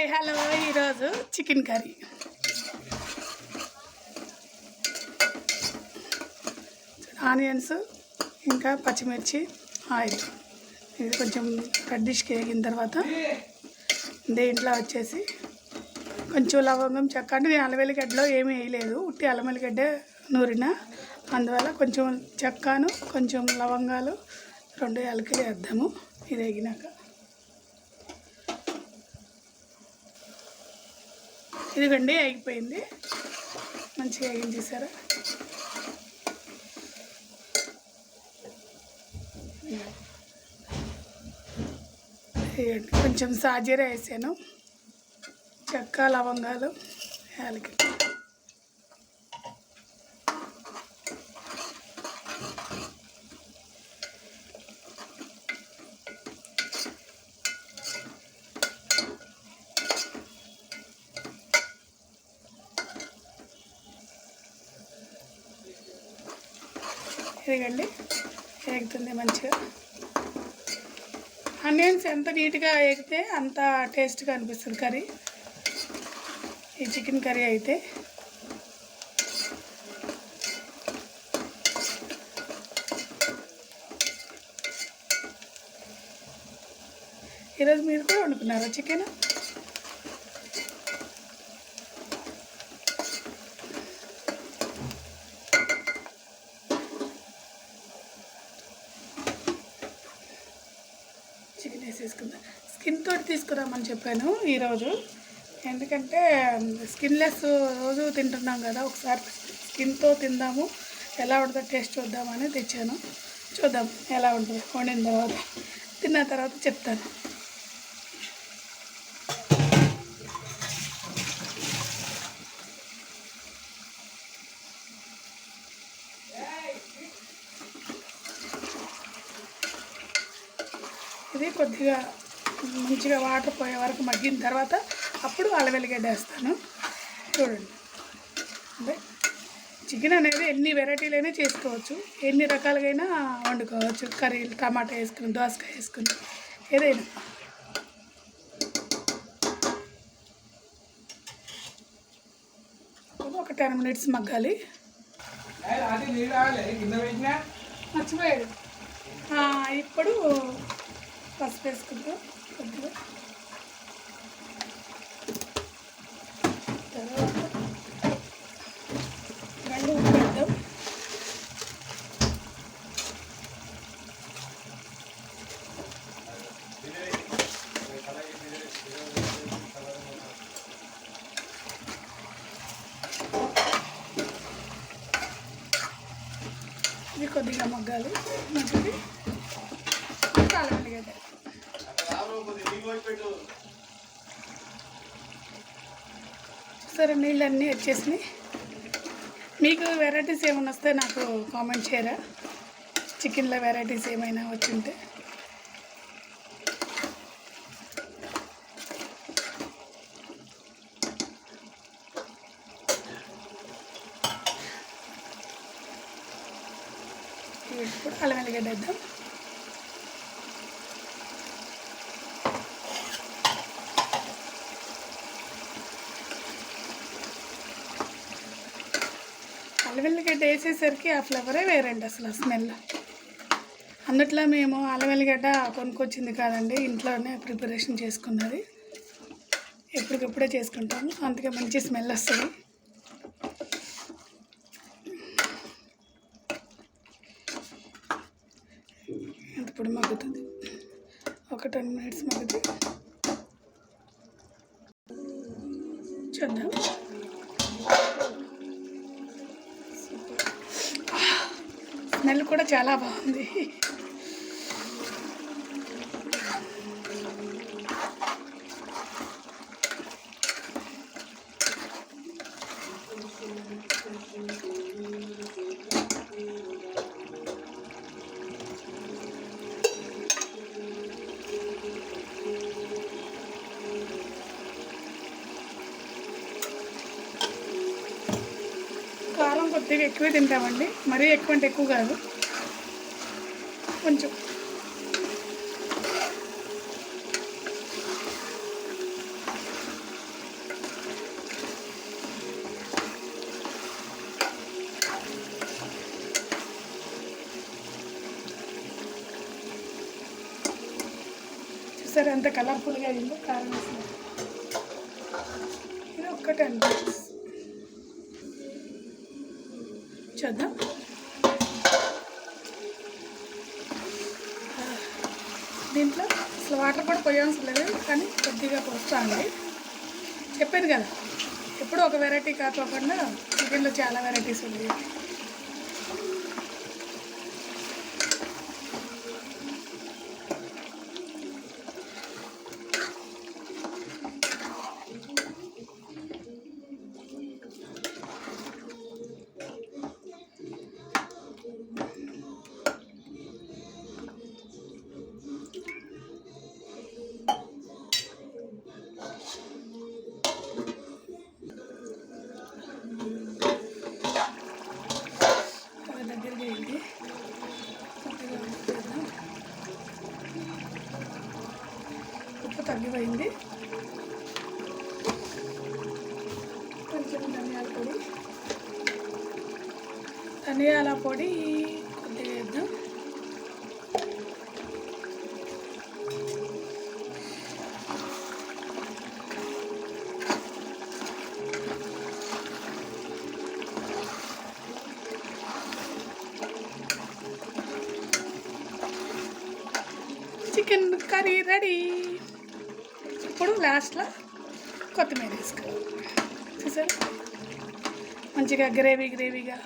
Hi hello. ఈరోజు chicken curry. Onions ఇంకా పచ్చిమిర్చి ఆయిల్. ఇది కొంచెం రెడ్డిష్కి వేగిన తర్వాత దీంట్లో వచ్చేసి కొంచెం లవంగం చెక్క అంటే నేను అల్లవెల్లిగడ్డలో ఏమీ వేయలేదు. ఉట్టి అల్లమెల్లిగడ్డ నూరిన. అందువల్ల కొంచెం చెక్కను కొంచెం లవంగాలు రెండు యాలకులు వేద్దాము. ఇది వేగినాక. ఇదిగండి అయిపోయింది. మంచిగా ఏం చేశారా కొంచెం సాజీరా వేసాను. చెక్క లవంగాలు యాలకి ఇదిగండి వేగుతుంది మంచిగా. ఆనియన్స్ ఎంత నీట్గా వేగితే అంత టేస్ట్గా అనిపిస్తుంది కర్రీ. ఈ చికెన్ కర్రీ అయితే. ఈరోజు మీరు కూడా వండుకున్నారా చికెన్? స్కిన్ తోటి తీసుకురామని చెప్పాను ఈరోజు. ఎందుకంటే స్కిన్లెస్ రోజు తింటున్నాం కదా ఒకసారి స్కిన్తో తిందాము ఎలా ఉంటుందో టేస్ట్ చూద్దామని తెచ్చాను. చూద్దాం ఎలా ఉంటుందో వండిన తర్వాత. తిన్న తర్వాత చెప్తాను. ఇది కొద్దిగా మంచిగా వాటర్ పోయే వరకు మగ్గిన తర్వాత అప్పుడు అలవెల్లిగడ్డ వేస్తాను చూడండి. అంటే చికెన్ అనేది ఎన్ని వెరైటీలైనా చేసుకోవచ్చు. ఎన్ని రకాలుగైనా వండుకోవచ్చు. కర్రీలు టమాటా వేసుకుని దోసకాయ వేసుకుని ఏదైనా. ఒక టెన్ మినిట్స్ మగ్గాలి. మర్చిపోయాడు. ఇప్పుడు పసుపు వేసుకుంటాం కొద్దిగా తర్వాత రెండు ఉప్పు వేద్దాం ఇది కొద్దిగా మగ్గాలి మగ్గి కాలగడ్డ సరే నీళ్ళన్నీ వచ్చేసినాయి. మీకు వెరైటీస్ ఏమైనా వస్తే నాకు కామెంట్ చేయరా? చికెన్లో వెరైటీస్ ఏమైనా వచ్చి ఉంటే ఇప్పుడు అల్లం వెల్లిగడ్డ వేద్దాం. అల్లవెల్లిగడ్డ వేసేసరికి ఆ ఫ్లేవరే వేరండి అసలు ఆ స్మెల్. అందుట్లో మేము అల్లవెల్లిగడ్డ కొనుక్కొచ్చింది కాదండి ఇంట్లోనే ప్రిపరేషన్ చేసుకున్నది. ఎప్పటికప్పుడే చేసుకుంటాము అందుకే మంచి స్మెల్ వస్తుంది. ఇప్పుడు మగ్గుతుంది. ఒక టెన్ మినిట్స్ మగ్గుతుంది చూద్దాం. స్మెల్ కూడా చాలా బాగుంది Thank you. కొద్దిగా ఎక్కువే తింటామండి. మరీ ఎక్కువ అంటే ఎక్కువ కాదు. కొంచెం. చూసారు అంత కలర్ఫుల్గా అయిందో కారణం ఇది ఒక్కటే అనిపిస్తుంది చూద్దాం. దీంట్లో అసలు వాటర్ కూడా పోయాల్సిన లేదు కానీ కొద్దిగా పోస్తాండి చెప్పాను కదా ఎప్పుడు ఒక వెరైటీ కాకోకుండా చికెన్లో చాలా వెరైటీస్ ఉన్నాయి బాగా దగ్గరగా అయింది కొద్దిగా ఉప్పు వేద్దాం. ఉప్పు తగ్గిపోయింది. కొంచెం ధనియాల పొడి. ధనియాల పొడి కొద్దిగా వేద్దాం చికెన్ కర్రీ రెడీ. లాస్ట్లో కొత్తిమీర వేసుకోవాలి చూసారు? మంచిగా గ్రేవీ గ్రేవీగా